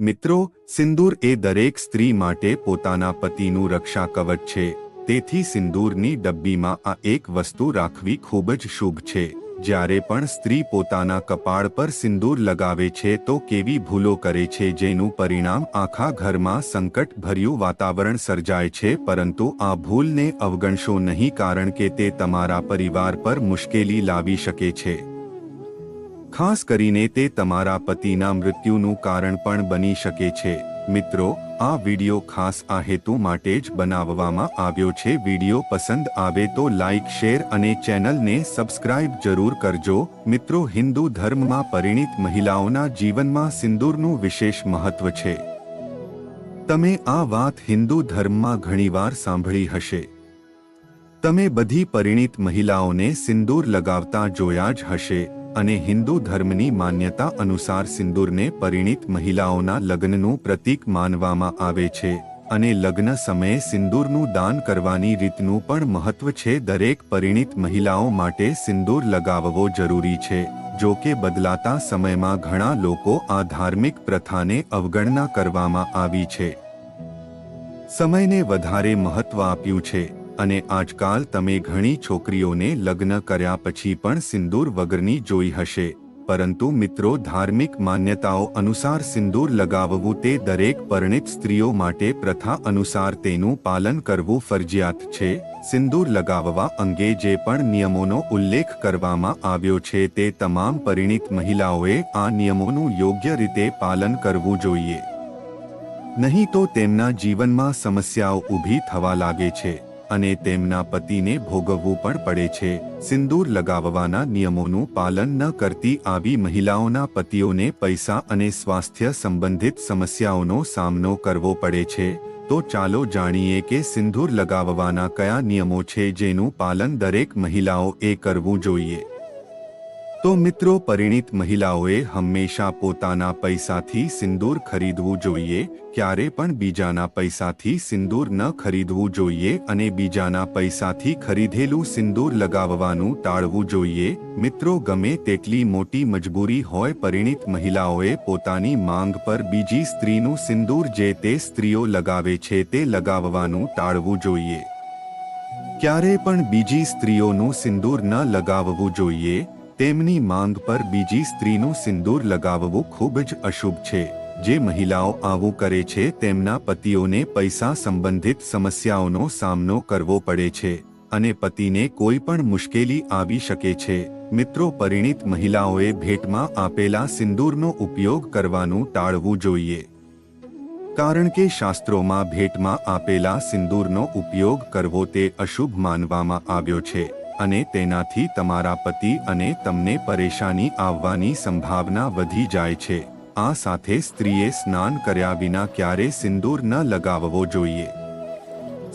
મિત્રો, સિંદૂર એ દરેક સ્ત્રી માટે પોતાના પતિનું રક્ષા કવચ છે. તેથી સિંદૂરની ડબ્બીમાં આ એક વસ્તુ રાખવી ખૂબ જ શુભ છે. જ્યારે પણ સ્ત્રી પોતાના કપાળ પર સિંદૂર લગાવે છે તો કેવી ભૂલો કરે છે જેનું પરિણામ આખા ઘરમાં સંકટભર્યું વાતાવરણ સર્જાય છે. પરંતુ આ ભૂલને અવગણશો નહીં કારણ કે તે તમારા પરિવાર પર મુશ્કેલી લાવી શકે છે. ખાસ કરીને તે તમારા પતિના મૃત્યુનું કારણ પણ બની શકે છે. મિત્રો, આ વિડિયો ખાસ આ હેતુ માટે જ બનાવવામાં આવ્યો છે. વિડિયો પસંદ આવે તો લાઇક શેર અને ચેનલને સબસ્ક્રાઇબ જરૂર કરજો. મિત્રો, હિન્દુ ધર્મમાં પરિણિત મહિલાઓના જીવનમાં સિંદૂરનું વિશેષ મહત્વ છે. તમે આ વાત હિન્દુ ધર્મમાં ઘણીવાર સાંભળી હશે. તમે બધી પરિણિત મહિલાઓને સિંદૂર લગાવતા જોયા જ હશે. અને હિન્દુ ધર્મની માન્યતા અનુસાર સિંદૂરને પરિણિત મહિલાઓના લગ્નનું પ્રતીક માનવામાં આવે છે અને લગ્ન સમયે સિંદૂરનું દાન કરવાની રીતનું પણ મહત્વ છે. દરેક પરિણિત મહિલાઓ માટે સિંદૂર લગાવવો જરૂરી છે, જો કે બદલાતા સમયમાં ઘણા લોકો આ ધાર્મિક પ્રથાને અવગણના કરવામાં આવી છે. સમયને વધારે મહત્વ આપ્યું છે. અને આજકાલ તમે ઘણી છોકરીઓને લગ્ન કર્યા પછી પણ સિંદૂર વગરની જોઈ હશે. પરંતુ મિત્રો, ધાર્મિક માન્યતાઓ અનુસાર સિંદૂર લગાવવું તે દરેક પરિણિત સ્ત્રીઓ માટે પ્રથા અનુસાર તેનું પાલન કરવું ફરજિયાત છે. સિંદૂર લગાવવા અંગે જે પણ નિયમોનો ઉલ્લેખ કરવામાં આવ્યો છે તે તમામ પરિણિત મહિલાઓએ આ નિયમોનું યોગ્ય રીતે પાલન કરવું જોઈએ. નહીં તો તેમના જીવનમાં સમસ્યાઓ ઊભી થવા લાગે છે. અને તેમના પતિને ભોગવવું પણ પડે છે. સિંદૂર લગાવવાના નિયમોનું પાલન ન કરતી આવી મહિલાઓના પતિઓને પૈસા અને સ્વાસ્થ્ય સંબંધિત સમસ્યાઓનો સામનો કરવો પડે છે. તો ચાલો જાણીએ કે સિંદૂર લગાવવાના કયા નિયમો છે જેનું પાલન દરેક મહિલાઓએ કરવું જોઈએ. તો મિત્રો, પરિણિત મહિલાઓએ હંમેશા પોતાના પૈસાથી સિંદૂર ખરીદવું જોઈએ, ક્યારે પણ બીજાના પૈસાથી સિંદૂર ન ખરીદવું જોઈએ અને બીજાના પૈસાથી ખરીદેલું સિંદૂર લગાવવાનું ટાળવું જોઈએ. મિત્રો, ગમે તેટલી મોટી મજબૂરી હોય, પરિણિત મહિલાઓએ પોતાની માંગ પર બીજી સ્ત્રીનું સિંદૂર જે તે સ્ત્રીઓ લગાવે છે તે લગાવવાનું ટાળવું જોઈએ. ક્યારે પણ બીજી સ્ત્રીઓનું સિંદૂર ન લગાવવું જોઈએ તેમની માંગ પર બીજી સ્ત્રીનું સિંદૂર લગાવવું ખૂબ જ અશુભ છે. જે મહિલાઓ આવું કરે છે, તેમના પતિઓને પૈસા સંબંધિત સમસ્યાઓનો સામનો કરવો પડે છે અને પતિને કોઈ પણ મુશ્કેલી આવી શકે છે. મિત્રો, પરિણિત મહિલાઓએ ભેટમાં આપેલા સિંદૂરનો ઉપયોગ કરવાનું ટાળવું જોઈએ. કારણ કે શાસ્ત્રોમાં ભેટમાં આપેલા સિંદૂરનો ઉપયોગ કરવો તે અશુભ માનવામાં આવ્યો છે. અને તેનાથી તમારા પતિ અને તમને પરેશાની આવવાની સંભાવના વધી જાય છે. આ સાથે સ્ત્રીએ સ્નાન કર્યા વિના ક્યારે સિંદૂર ન લગાવવો જોઈએ.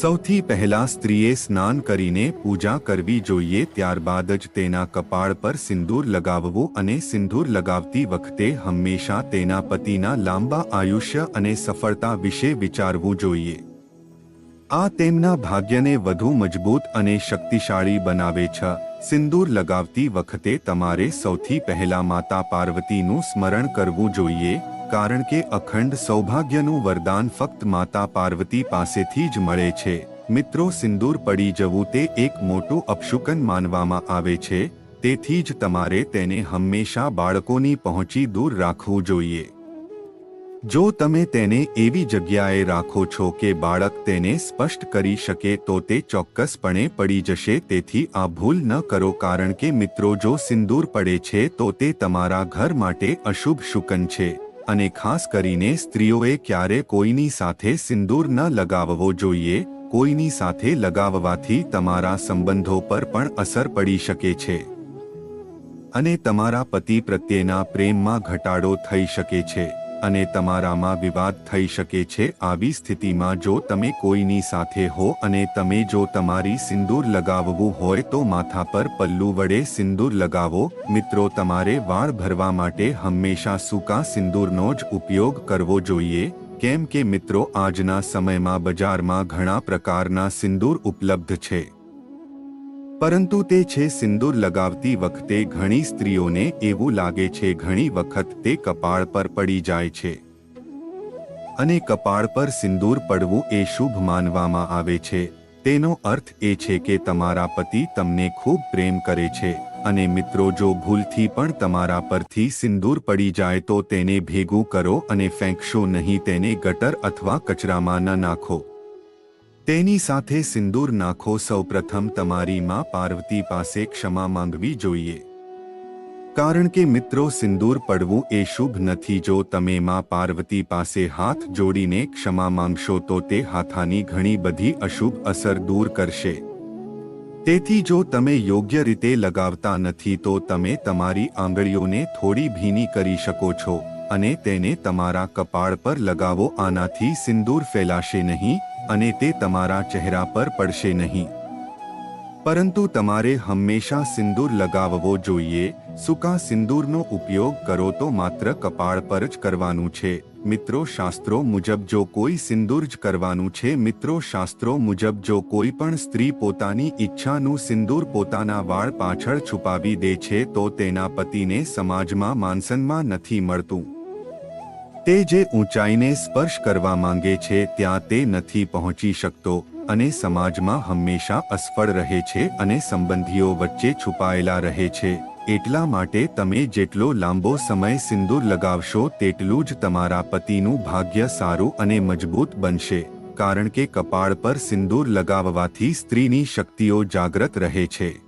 સૌથી પહેલા સ્ત્રીએ સ્નાન કરીને પૂજા કરવી જોઈએ ત્યારબાદ જ તેના કપાળ પર સિંદૂર લગાવવું અને સિંદૂર લગાવતી વખતે હંમેશા તેના પતિના લાંબા આયુષ્ય અને સફળતા વિશે વિચારવું જોઈએ. આ તેમના ભાગ્યને વધુ મજબૂત અને શક્તિશાળી બનાવે છે. સિંદૂર લગાવતી વખતે તમારે સૌથી પહેલા માતા પાર્વતીનું સ્મરણ કરવું જોઈએ, કારણ કે અખંડ સૌભાગ્યનું વરદાન ફક્ત માતા પાર્વતી પાસેથી જ મળે છે. મિત્રો, સિંદૂર પડી જવું તે એક મોટું અપશુકન માનવામાં આવે છે, તેથી જ તમારે તેને હંમેશા બાળકોની પહોંચી દૂર રાખવું જોઈએ. જો તમે તેને એવી જગ્યાએ રાખો છો કે બાળક તેને સ્પષ્ટ કરી શકે તો તે ચોક્કસપણે પડી જશે. તેથી આ ભૂલ ન કરો કારણ કે મિત્રો જો સિંદૂર પડે છે તો તે તમારા ઘર માટે અશુભ શુકન છે અને ખાસ કરીને સ્ત્રીઓએ ક્યારે કોઈની સાથે સિંદૂર ન લગાવવો જોઈએ. કોઈની સાથે લગાવવાથી તમારા સંબંધો પર પણ અસર પડી શકે છે અને તમારા પતિ પ્રત્યેના પ્રેમમાં ઘટાડો થઈ શકે છે. અને તમારામાં વિવાદ થઈ શકે છે, આવી સ્થિતિમાં જો તમે કોઈની સાથે હો અને તમે જો તમારી સિંદૂર લગાવવું હોય તો માથા પર પલ્લુ વડે સિંદૂર લગાવો. મિત્રો, તમારે વાળ ભરવા માટે હંમેશા સૂકા સિંદૂરનો જ ઉપયોગ કરવો જોઈએ. કેમ કે મિત્રો, આજના સમયમાં બજારમાં ઘણા પ્રકારના સિંદૂર ઉપલબ્ધ છે. પરંતુ તે છે સિંદૂર લગાવતી વખતે ઘણી સ્ત્રીઓને એવું લાગે છે ઘણી વખત તે કપાળ પર પડી જાય છે. અને કપાળ પર સિંદૂર પડવું એ શુભ માનવામાં આવે છે. તેનો અર્થ એ છે કે તમારા પતિ તમને ખૂબ પ્રેમ કરે છે અને મિત્રો જો ભૂલથી પણ તમારા પરથી સિંદૂર પડી જાય તો તેને ભેગું કરો અને ફેંકશો નહીં તેને ગટર અથવા કચરામાં ન નાખો. તેની સાથે સિંદૂર નાખો સૌપ્રથમ તમારી માં પાર્વતી પાસે ક્ષમા માંગવી જોઈએ. કારણ કે મિત્રો, સિંદૂર પડવું એ શુભ નથી. જો તમે માં પાર્વતી પાસે હાથ જોડીને ક્ષમા માંગશો, તો તે હાથાની ઘણી બધી અશુભ અસર દૂર કરશે. તેથી જો તમે યોગ્ય રીતે લગાવતા નથી, તો તમે તમારી આંગળીઓને થોડી ભીની કરી શકો છો અને તેને તમારા કપાળ પર લગાવો. આનાથી સિંદૂર ફેલાશે નહીં. અને તે તમારા ચહેરા પર પડશે નહીં. પરંતુ તમારે હંમેશા સિંદૂર લગાવવો જોઈએ. સૂકા સિંદૂરનો ઉપયોગ કરો તો માત્ર કપાળ પર જ કરવાનું છે. મિત્રો, શાસ્ત્રો મુજબ જો કોઈ સિંદૂર જ કરવાનું છે, મિત્રો, શાસ્ત્રો મુજબ જો કોઈ પણ સ્ત્રી પોતાની ઈચ્છાનું સિંદૂર પોતાના વાળ પાછળ છુપાવી દે છે, તો તેના પતિને સમાજમાં માનસન્માન નથી મળતું. તે જે ઊંચાઈને સ્પર્શ કરવા માંગે છે, ત્યાં તે નથી પહોંચી શકતો અને સમાજમાં હંમેશા અસફળ રહે છે અને સંબંધીઓ વચ્ચે છુપાયેલા રહે છે. એટલા માટે તમે જેટલો લાંબો સમય સિંદૂર લગાવશો, તેટલું જ તમારા પતિનું ભાગ્ય સારું અને મજબૂત બનશે. કારણ કે કપાળ પર સિંદૂર લગાવવાથી સ્ત્રીની શક્તિઓ જાગ્રત રહે છે.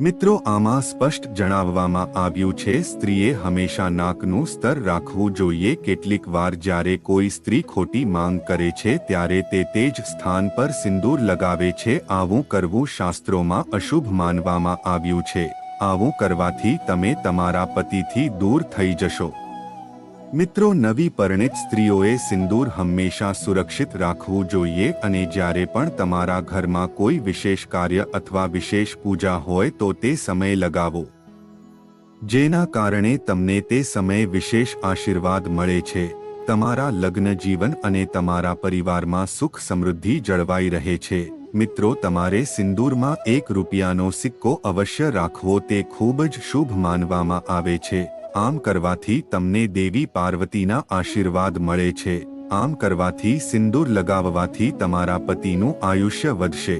મિત્રો, આમાં સ્પષ્ટ જણાવવામાં આવ્યું છે, સ્ત્રીએ હંમેશા નાકનું સ્તર રાખવું જોઈએ. કેટલીક વાર જ્યારે કોઈ સ્ત્રી ખોટી માંગ કરે છે, ત્યારે તે તે જ સ્થાન પર સિંદૂર લગાવે છે. આવું કરવું શાસ્ત્રોમાં અશુભ માનવામાં આવ્યું છે. આવું કરવાથી તમે તમારા પતિથી દૂર થઈ જશો. મિત્રો, નવી પરિણિત સ્ત્રીઓએ સિંદૂર હંમેશા સુરક્ષિત રાખવું જોઈએ અને જ્યારે પણ તમારા ઘરમાં કોઈ વિશેષ કાર્ય અથવા વિશેષ પૂજા હોય તો તે સમય લગાવો. જેના કારણે તમને તે સમયે વિશેષ આશીર્વાદ મળે છે. તમારા લગ્ન જીવન અને તમારા પરિવારમાં સુખ સમૃદ્ધિ જળવાઈ રહે છે. મિત્રો, તમારે સિંદૂરમાં એક રૂપિયાનો સિક્કો અવશ્ય રાખવો તે ખૂબ જ શુભ માનવામાં આવે છે. આમ કરવાથી તમને દેવી પાર્વતીના આશીર્વાદ મળે છે. આમ કરવાથી સિંદૂર લગાવવાથી તમારા પતિનું આયુષ્ય વધશે.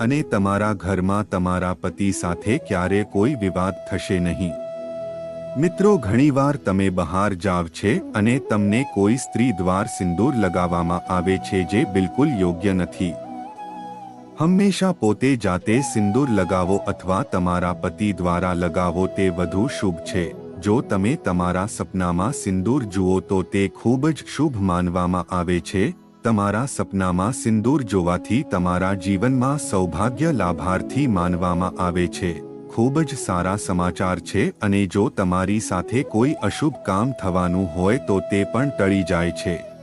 અને તમારા ઘરમાં તમારા પતિ સાથે ક્યારે કોઈ વિવાદ થશે નહીં. મિત્રો, ઘણીવાર તમે બહાર જાવ છે અને તમને કોઈ સ્ત્રી દ્વાર સિંદૂર લગાવવામાં આવે છે જે બિલકુલ યોગ્ય નથી. હંમેશા પોતે જાતે સિંદૂર લગાવો અથવા તમારા પતિ દ્વારા લગાવો તે વધુ શુભ છે. જો તમે તમારા સપનામાં સિંદૂર જુઓ તો તે ખૂબ જ શુભ માનવામાં આવે છે. તમારા સપનામાં સિંદૂર જોવાથી તમારા જીવનમાં સૌભાગ્ય લાભાર્થી માનવામાં આવે છે. ખૂબ જ સારા સમાચાર છે અને જો તમારી સાથે કોઈ અશુભ કામ થવાનું હોય તો તે પણ ટળી જાય છે.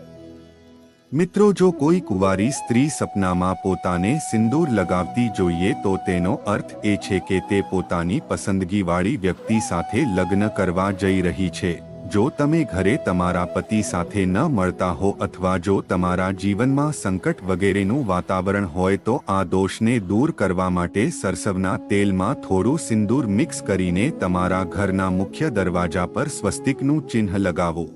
મિત્રો, જો કોઈ કુંવારી સ્ત્રી સપનામાં પોતાને સિંદૂર લગાવતી જોઈએ, તો તેનો અર્થ એ છે કે તે પોતાની પસંદગીવાળી વ્યક્તિ સાથે લગ્ન કરવા જઈ રહી છે. જો તમે ઘરે તમારા પતિ સાથે ન મળતા હો અથવા જો તમારા જીવનમાં સંકટ વગેરેનું વાતાવરણ હોય, તો આ દોષને દૂર કરવા માટે સરસવના તેલમાં થોડું સિંદૂર મિક્સ કરીને તમારા ઘરના મુખ્ય દરવાજા પર સ્વસ્તિકનું ચિહ્ન લગાવો.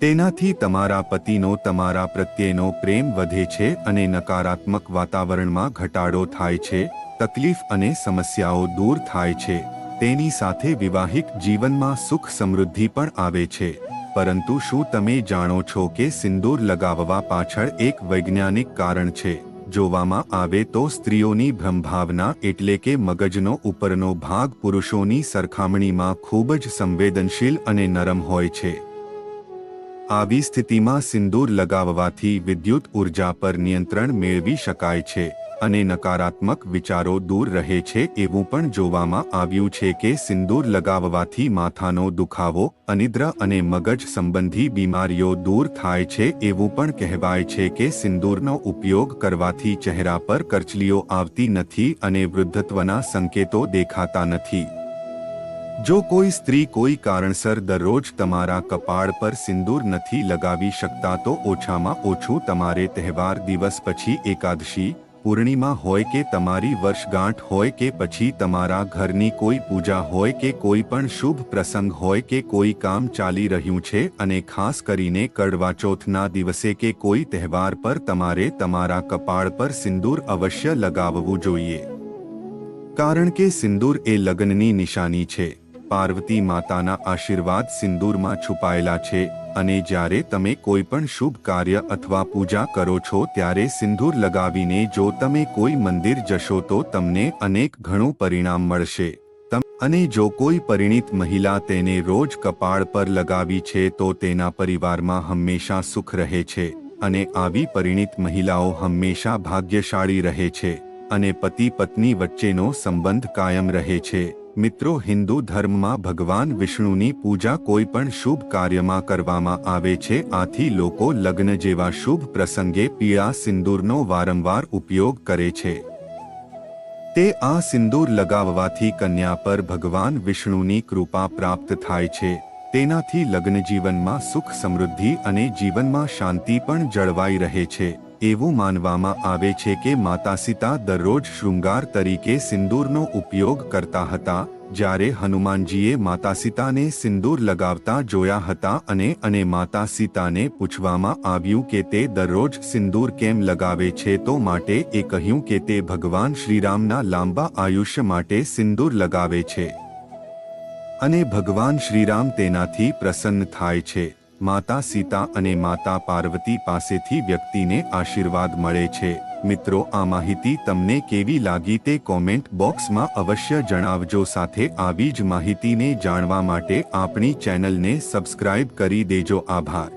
તેનાથી તમારા પતિનો તમારા પ્રત્યેનો પ્રેમ વધે છે અને નકારાત્મક વાતાવરણમાં ઘટાડો થાય છે, તકલીફ અને સમસ્યાઓ દૂર થાય છે. તેની સાથે વિવાહિક જીવનમાં સુખ સમૃદ્ધિ પણ આવે છે. પરંતુ શું તમે જાણો છો કે સિંદૂર લગાવવા પાછળ એક વૈજ્ઞાનિક કારણ છે? જોવામાં આવે તો સ્ત્રીઓની ભ્રમભાવના એટલે કે મગજનો ઉપરનો ભાગ પુરુષોની સરખામણીમાં ખૂબ જ સંવેદનશીલ અને નરમ હોય છે. આવી સ્થિતિમાં સિંદૂર લગાવવાથી વિદ્યુત ઊર્જા પર નિયંત્રણ મેળવી શકાય છે અને નકારાત્મક વિચારો દૂર રહે છે એવું પણ જોવામાં આવ્યું છે કે સિંદૂર લગાવવાથી માથાનો દુખાવો, અનિદ્ર અને મગજ સંબંધી બીમારીઓ દૂર થાય છે એવું પણ કહેવાય છે કે સિંદૂરનો ઉપયોગ કરવાથી ચહેરા પર કરચલીઓ આવતી નથી અને વૃદ્ધત્વના સંકેતો દેખાતા નથી. જો કોઈ સ્ત્રી કોઈ કારણસર દરરોજ તમારા કપાળ પર સિંદૂર નથી લગાવી શકતા તો ઓછામાં ઓછું તમારે તહેવાર દિવસ પછી એકાદશી, પૂર્ણિમા હોય કે તમારી વર્ષગાંઠ હોય કે પછી તમારા ઘરની કોઈ પૂજા હોય કે કોઈ પણ શુભ પ્રસંગ હોય કે કોઈ કામ ચાલી રહ્યું છે અને ખાસ કરીને કડવા ચોથના દિવસે કે કોઈ તહેવાર પર તમારે તમારા કપાળ પર સિંદૂર અવશ્ય લગાવવું જોઈએ. કારણ કે સિંદૂર એ લગ્નની નિશાની છે. પાર્વતી માતાના આશીર્વાદ સિંદૂરમાં છુપાયેલા છે અને જ્યારે તમે કોઈ પણ શુભ કાર્ય અથવા પૂજા કરો છો ત્યારે સિંદૂર લગાવીને જો તમે કોઈ મંદિર જશો તો તમને અનેક ઘણું પરિણામ મળશે. અને જો કોઈ પરિણીત મહિલા તેને રોજ કપાળ પર લગાવી છે તો તેના પરિવારમાં હંમેશા સુખ રહે છે અને આવી પરિણીત મહિલાઓ હંમેશા ભાગ્યશાળી રહે છે અને પતિ પત્ની વચ્ચેનો સંબંધ કાયમ રહે છે. મિત્રો, હિન્દુ ધર્મમાં ભગવાન વિષ્ણુની પૂજા કોઈ પણ શુભ કાર્યમાં કરવામાં આવે છે. આથી લોકો લગ્ન જેવા શુભ પ્રસંગે પીળા સિંદૂરનો વારંવાર ઉપયોગ કરે છે. તે આ સિંદૂર લગાવવાથી કન્યા પર ભગવાન વિષ્ણુની કૃપા પ્રાપ્ત થાય છે. તેનાથી લગ્ન જીવનમાં સુખ સમૃદ્ધિ અને જીવનમાં શાંતિ પણ જળવાઈ રહે છે. એવું માનવામાં આવે છે કે માતા સીતા દરરોજ શૃંગાર તરીકે સિંદૂરનો ઉપયોગ કરતા હતા, જ્યારે હનુમાનજીએ માતા સીતાને સિંદૂર લગાવતા જોયા હતા અને અને માતા સીતાને પૂછવામાં આવ્યું કે તે દરરોજ સિંદૂર કેમ લગાવે છે તો માટે એ કહ્યું કે તે ભગવાન શ્રીરામના લાંબા આયુષ્ય માટે સિંદૂર લગાવે છે. અને ભગવાન શ્રીરામ તેનાથી પ્રસન્ન થાય છે. માતા સીતા અને માતા પાર્વતી પાસેથી વ્યક્તિને આશીર્વાદ મળે છે. મિત્રો, આ માહિતી તમને કેવી લાગી તે કોમેન્ટ બોક્સમાં અવશ્ય જણાવજો. સાથે આવી જ માહિતીને જાણવા માટે આપણી ચેનલને સબસ્ક્રાઇબ કરી દેજો. આભાર.